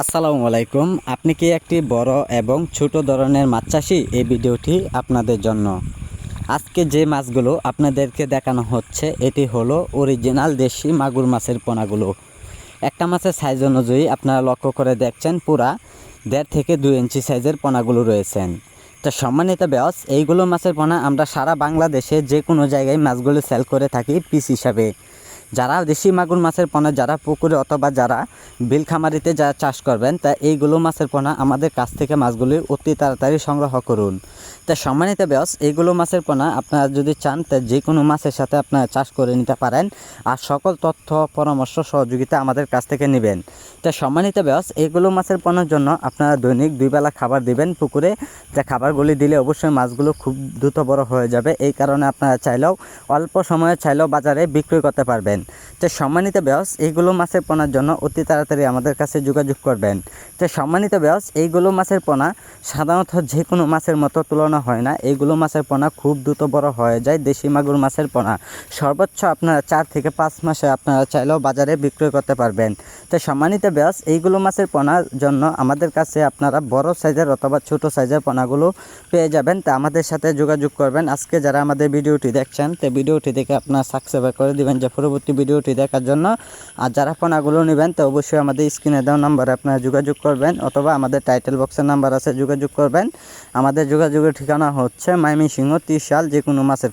আসসালামু আলাইকুম। আপনি কি একটি বড় এবং ছোট ধরনের মাছ চাষি? এই ভিডিওটি আপনাদের জন্য। আজকে যে মাছগুলো আপনাদেরকে দেখানো হচ্ছে, এটি হলো অরিজিনাল দেশি মাগুর মাছের পোনাগুলো। একটা মাছের সাইজ অনুযায়ী আপনারা লক্ষ্য করে দেখছেন, পুরা দেড় থেকে দুই ইঞ্চি সাইজের পোনাগুলো রয়েছেন তো সম্মানিত ব্যাস এইগুলো মাছের পোনা আমরা সারা বাংলাদেশে যে কোনো জায়গায় মাছগুলো সেল করে থাকি পিস হিসাবে। যারা দেশি মাগুর মাছের পোনা, যারা পুকুরে অথবা যারা বিল খামারিতে যারা চাষ করবেন, তা এইগুলো মাছের পোনা আমাদের কাছ থেকে মাছগুলি অতি তাড়াতাড়ি সংগ্রহ করুন। তা সম্মানিত ব্যাস এইগুলো মাছের পোনা আপনারা যদি চান, তা যে কোনো মাছের সাথে আপনারা চাষ করে নিতে পারেন আর সকল তথ্য, পরামর্শ, সহযোগিতা আমাদের কাছ থেকে নেবেন। তা সম্মানিত ব্যাস এইগুলো মাছের পোনার জন্য আপনারা দৈনিক দুই বেলা খাবার দিবেন পুকুরে। তা খাবারগুলি দিলে অবশ্যই মাছগুলো খুব দ্রুত বড় হয়ে যাবে। এই কারণে আপনারা চাইলেও অল্প সময়ে চাইলেও বাজারে বিক্রি করতে পারবেন। তো সম্মানিত ব্যাস এইগুলো মাছের পোনার জন্য অতি তাড়াতাড়ি আমাদের কাছে যোগাযোগ করবেন। তো সম্মানিত ব্যাস এইগুলো মাছের পোনা সাধারণত যে কোনো মাছের মতো তুলনা হয় না। এইগুলো মাছের পোনা খুব দ্রুত বড় হয়ে যায় দেশি মাগুর মাছের পোনা। সর্বোচ্চ আপনারা চার থেকে পাঁচ মাসে আপনারা চাইলেও বাজারে বিক্রয় করতে পারবেন। তো সম্মানিত ব্যাস এইগুলো মাছের পোনার জন্য আমাদের কাছে আপনারা বড় সাইজের অথবা ছোট সাইজের পোনাগুলো পেয়ে যাবেন। তা আমাদের সাথে যোগাযোগ করবেন। আজকে যারা আমাদের ভিডিওটি দেখছেন, তো ভিডিওটি দেখে আপনারা সাবস্ক্রাইব করে দিবেন। যে পরবর্তী ভিডিওটি দেখার জন্য। আর যারা পোনাগুলো নেবেন, তো অবশ্যই আমাদের স্ক্রিনে দেওয়া নাম্বারে আপনারা যোগাযোগ করবেন অথবা আমাদের টাইটেল বক্সের নাম্বার আছে, যোগাযোগ করবেন। আমাদের যোগাযোগের ঠিকানা হচ্ছে মাইমি সিংহ ত্রিশাল যে কোনো মাছের